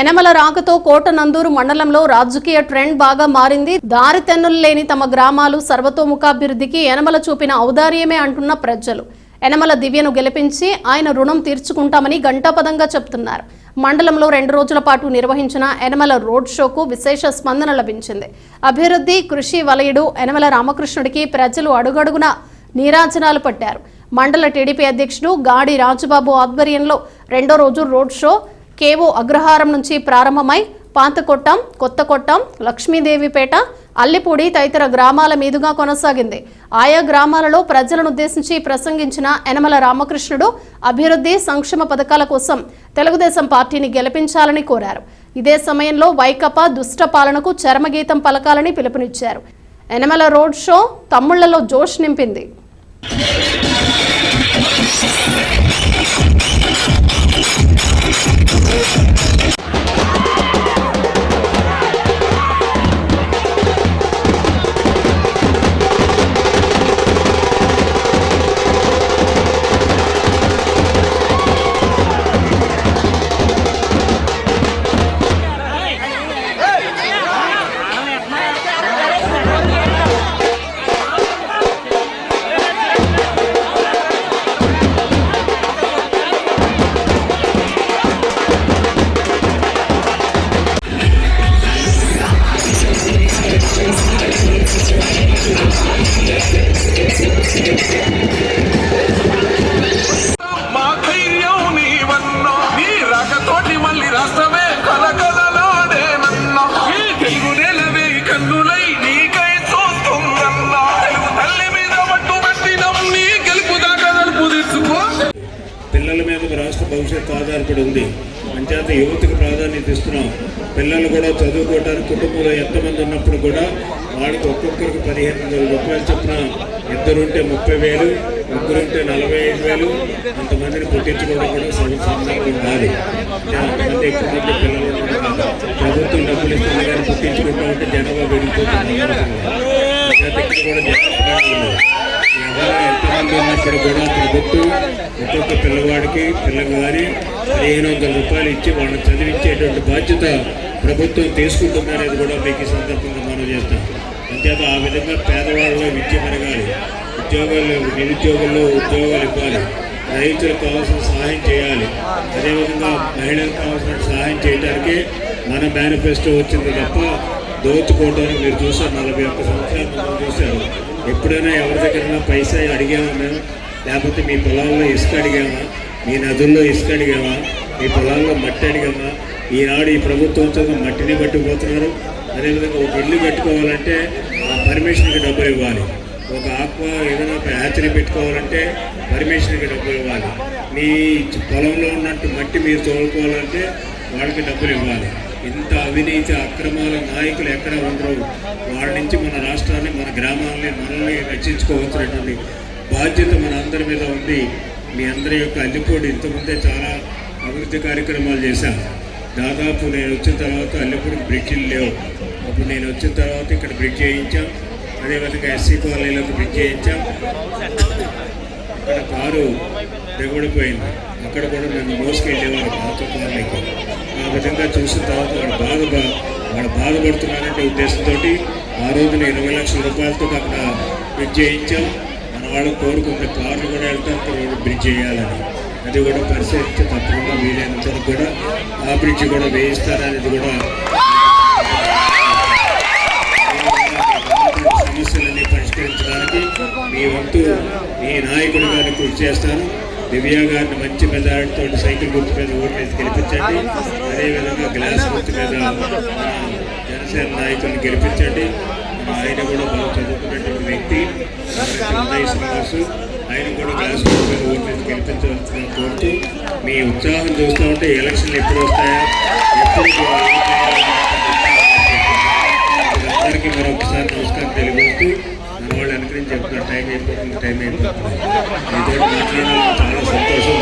ఎనమల రాకతో కోటనందూరు మండలంలో రాజకీయ ట్రెండ్ బాగా మారింది. దారి తెన్నులు లేని తమ గ్రామాలు సర్వతోముఖాభివృద్ధికి ఎనమల చూపిన ఔదార్యమే అంటున్న ప్రజలు. ఎనమల దివ్యను గెలిపించి ఆయన రుణం తీర్చుకుంటామని గంటాపదంగా చెప్తున్నారు. మండలంలో రెండు రోజుల పాటు నిర్వహించిన ఎనమల రోడ్ షోకు విశేష స్పందన లభించింది. అభివృద్ధి కృషి వలయుడు ఎనమల రామకృష్ణుడికి ప్రజలు అడుగడుగున నీరాజనాలు పట్టారు. మండల టీడీపీ అధ్యక్షుడు గాడి రాజుబాబు ఆధ్వర్యంలో రెండో రోజు రోడ్ షో కేవో అగ్రహారం నుంచి ప్రారంభమై పాంతకొట్టం కొత్తకొట్టం లక్ష్మీదేవిపేట అల్లిపూడి తదితర గ్రామాల మీదుగా కొనసాగింది. ఆయా గ్రామాలలో ప్రజలను ఉద్దేశించి ప్రసంగించిన యనమల రామకృష్ణుడు అభివృద్ధి సంక్షేమ పథకాల కోసం తెలుగుదేశం పార్టీని గెలిపించాలని కోరారు. ఇదే సమయంలో వైకపా దుష్ట పాలనకు చరమగీతం పలకాలని పిలుపునిచ్చారు. యనమల రోడ్ షో తమ్ముళ్ళలో జోష్ నింపింది. భవిష్యత్తు ఆధారపడి ఉంది. అంచేత యువతకు ప్రాధాన్యత ఇస్తున్నాం. పిల్లలు కూడా చదువుకోవడానికి కుటుంబంలో ఎంతమంది ఉన్నప్పుడు కూడా వాళ్ళకి ఒక్కొక్కరికి పదిహేను వందల రూపాయలు చొప్పున ఇద్దరుంటే ముప్పై వేలు ముగ్గురుంటే నలభై ఐదు వేలు. అంతమందిని పుట్టించుకోవడం కూడా సమ- సందర్భం కాదు. అంటే అంతమంది ఎక్కువ మంది పిల్లలు ప్రభుత్వం డబ్బులు ఇస్తుంది కానీ పుట్టించుకుంటా ఉంటే జనాభా పెరిగిపోతుంది. అంచేత కూడా జాగ్రత్తగా ఉండాలి. ఉన్నప్పుడు కూడా ప్రభుత్వం ఒక్కొక్క పిల్లవాడికి పిల్లగాని పదిహేను వందల రూపాయలు ఇచ్చి వాళ్ళని చదివించేటువంటి బాధ్యత ప్రభుత్వం తీసుకుంటుందనేది కూడా మీకు ఈ సందర్భంగా మనం చేస్తాం అంతేత ఆ విధంగా పేదవాళ్ళలో విద్య పెరగాలి ఉద్యోగాల్లో నిరుద్యోగుల్లో ఉద్యోగాలు ఇవ్వాలి రైతులకు కావాల్సిన సహాయం చేయాలి అదేవిధంగా మహిళలకు కావాల్సిన సహాయం చేయడానికి మన మేనిఫెస్టో వచ్చింది తప్ప దోచుకోవడానికి మీరు చూసారు నలభై ఒక్క సంవత్సరాల ముందు చూశారు. ఎప్పుడైనా ఎవరి దగ్గర పైసా అడిగామా మేము లేకపోతే మీ పొలాల్లో ఇసుక అడిగామా మీ నదుల్లో ఇసుక అడిగామా మీ పొలాల్లో మట్టి అడిగామా ఈనాడు ఈ ప్రభుత్వం చదువు మట్టిని పట్టుకుపోతున్నారు. అదేవిధంగా ఒక ఇల్లు కట్టుకోవాలంటే ఆ పర్మిషన్కి డబ్బులు ఇవ్వాలి. ఒక ఆక్వా ఏదైనా ఒక యాచరీ పెట్టుకోవాలంటే పర్మిషన్కి డబ్బులు ఇవ్వాలి. మీ పొలంలో ఉన్నట్టు మట్టి మీరు తోలుకోవాలంటే వాళ్ళకి డబ్బులు ఇవ్వాలి. ఇంత అవినీతి అక్రమాల నాయకులు ఎక్కడ ఉండరు. వాళ్ళ నుంచి మన రాష్ట్రాన్ని మన గ్రామాలని మనల్ని రక్షించుకోవాల్సినటువంటి బాధ్యత మన అందరి మీద ఉంది. మీ అందరి యొక్క అల్లిపూడి ఇంతకుముందే చాలా అభివృద్ధి కార్యక్రమాలు చేశాను దాదాపు నేను వచ్చిన తర్వాత అల్లిపూడికి బ్రిడ్జిలు లేవు. అప్పుడు నేను వచ్చిన తర్వాత ఇక్కడ బ్రిడ్జ్ చేయించాం అదేవిధంగా ఎస్సీ కాలనీలోకి బ్రిడ్జ్ చేయించాం అక్కడ కారు దిగబడిపోయింది అక్కడ కూడా నన్ను మోసుకెళ్ళేవారు పాత ఆ విధంగా చూసిన తర్వాత వాడు బాధ వాడు బాధపడుతున్నానంటే ఉద్దేశంతో ఆ రోజున ఇరవై లక్షల రూపాయలతో అక్కడ బ్రిడ్జ్ చేయించాం మన వాళ్ళు కోరుకుంటే కార్లు కూడా వెళ్తారు రోడ్డు బ్రిడ్జ్ చేయాలని అది కూడా పరిశీలించి తప్పకుండా వీలైనంత వరకు కూడా ఆ బ్రిడ్జ్ కూడా వేయిస్తారనేది కూడా సమస్యలన్నీ పరిష్కరించడానికి మీ వంతు మీ నాయకుడు గారిని కృషి చేస్తాను. దివ్య గారిని మంచి మెజారిటీతో సైకిల్ గుర్తు మీద ఓట్లేసి గెలిపించండి. అదేవిధంగా గ్లాస్ గుర్తు మీద జనసేన నాయకుల్ని గెలిపించండి. ఆయన కూడా బాగా చదువుకున్నటువంటి వ్యక్తి శ్రీనివాసు. ఆయన కూడా గ్లాస్ గుర్తు మీద ఓట్లేసి గెలిపించవలసిన కోరుతూ మీ ఉత్సాహం చూస్తూ ఉంటే ఎలక్షన్లు ఎప్పుడు వస్తాయా? ఎప్పుడు అందరికీ మరొకసారి నమస్కారం తెలియజేస్తూ అయిపోతుంది టైం అయిపోతుంది టైం అయిపోతుంది మీతో సంతోషం